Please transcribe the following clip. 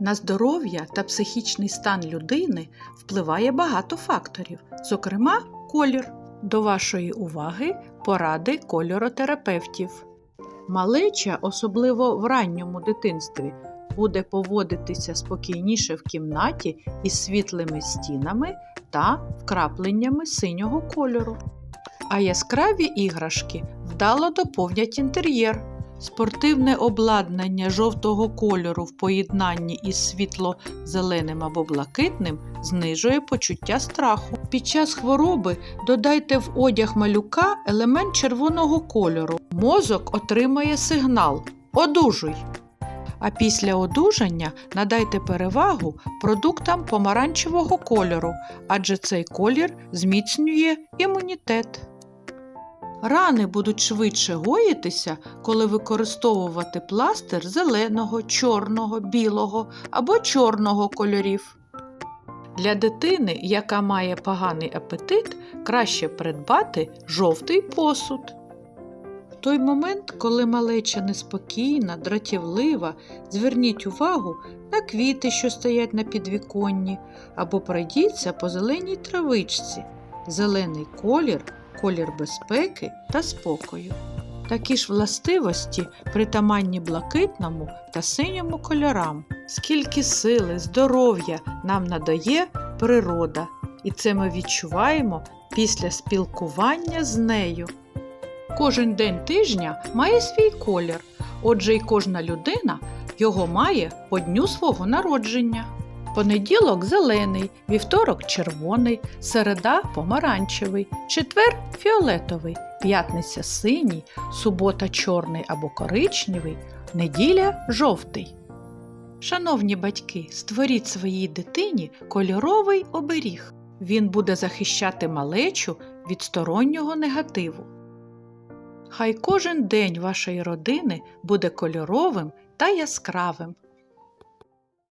На здоров'я та психічний стан людини впливає багато факторів, зокрема, колір. До вашої уваги поради кольоротерапевтів. Малеча, особливо в ранньому дитинстві, буде поводитися спокійніше в кімнаті із світлими стінами та вкрапленнями синього кольору. А яскраві іграшки вдало доповнять інтер'єр. Спортивне обладнання жовтого кольору в поєднанні із світло-зеленим або блакитним знижує почуття страху. Під час хвороби додайте в одяг малюка елемент червоного кольору. Мозок отримає сигнал Одужуй. А після одужання надайте перевагу продуктам помаранчевого кольору, адже цей колір зміцнює імунітет. Рани будуть швидше гоїтися, коли використовувати пластир зеленого, чорного, білого або чорного кольорів. Для дитини, яка має поганий апетит, краще придбати жовтий посуд. В той момент, коли малеча неспокійна, дратівлива, зверніть увагу на квіти, що стоять на підвіконні, або пройдіться по зеленій травичці. Зелений колір колір безпеки та спокою. Такі ж властивості притаманні блакитному та синьому кольорам. Скільки сили, здоров'я нам надає природа, і це ми відчуваємо після спілкування з нею. Кожен день тижня має свій колір, отже, й кожна людина його має по дню свого народження. Понеділок зелений, вівторок червоний, середа помаранчевий, четвер фіолетовий, п'ятниця синій, субота чорний або коричневий, неділя жовтий. Шановні батьки, створіть своїй дитині кольоровий оберіг. Він буде захищати малечу від стороннього негативу. Хай кожен день вашої родини буде кольоровим та яскравим.